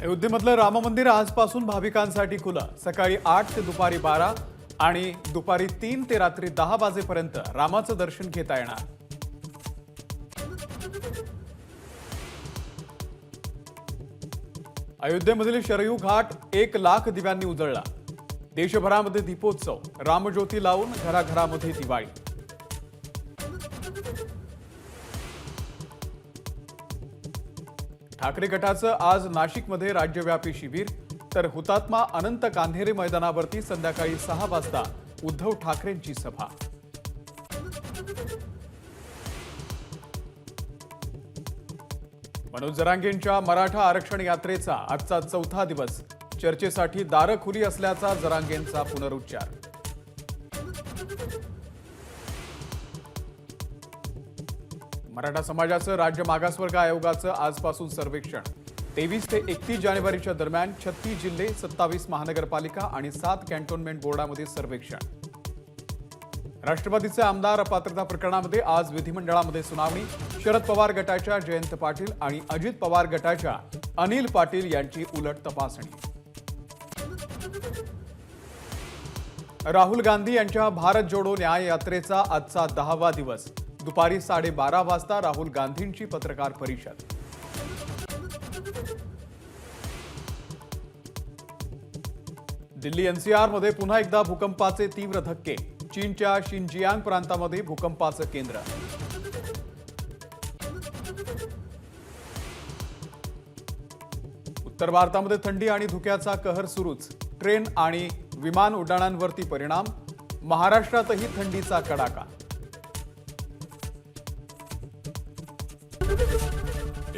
अयोध्येमधलं राम मंदिर आजपासून भाविकांसाठी खुलं. सकाळी आठ ते दुपारी बारा आणि दुपारी तीन ते रात्री दहा वाजेपर्यंत रामाचं दर्शन घेता येणार. अयोध्येमधील शरयू घाट एक लाख दिव्यांनी उजळला. देशभरामध्ये दीपोत्सव रामज्योती लावून घराघरामध्ये दिवाळी. ठाकरे गटाचं आज नाशिकमध्ये राज्यव्यापी शिबिर तर हुतात्मा अनंत कान्हेरे मैदानावरती संध्याकाळी सहा वाजता उद्धव ठाकरेंची सभा. मनोज जरांगेंच्या मराठा आरक्षण यात्रेचा आजचा चौथा दिवस. चर्चेसाठी दारं खुली असल्याचा जरांगेंचा पुनरुच्चार. मराठा समाजाचं राज्य मागासवर्ग आयोगाचं आजपासून सर्वेक्षण. तेवीस ते एकतीस जानेवारीच्या दरम्यान छत्तीस जिल्हे सत्तावीस महानगरपालिका आणि सात कॅन्टोन्मेंट बोर्डामध्ये सर्वेक्षण. राष्ट्रवादीचे आमदार अपात्रता प्रकरणामध्ये आज विधिमंडळामध्ये सुनावणी शरद पवार गटाच्या जयंत पाटील आणि अजित पवार गटाच्या अनिल पाटील यांची उलट तपासणी. राहुल गांधी यांच्या भारत जोडो न्याय यात्रेचा आजचा दहावा दिवस. दुपारी साडेबारा वाजता राहुल गांधींची पत्रकार परिषद. दिल्ली एनसीआरमध्ये पुन्हा एकदा भूकंपाचे तीव्र धक्के. चीनच्या शिंजियांग प्रांतामध्ये भूकंपाचं केंद्र. उत्तर भारतामध्ये थंडी आणि धुक्याचा कहर सुरूच. ट्रेन आणि विमान उड्डाणांवरती परिणाम. महाराष्ट्रातही थंडीचा कडाका.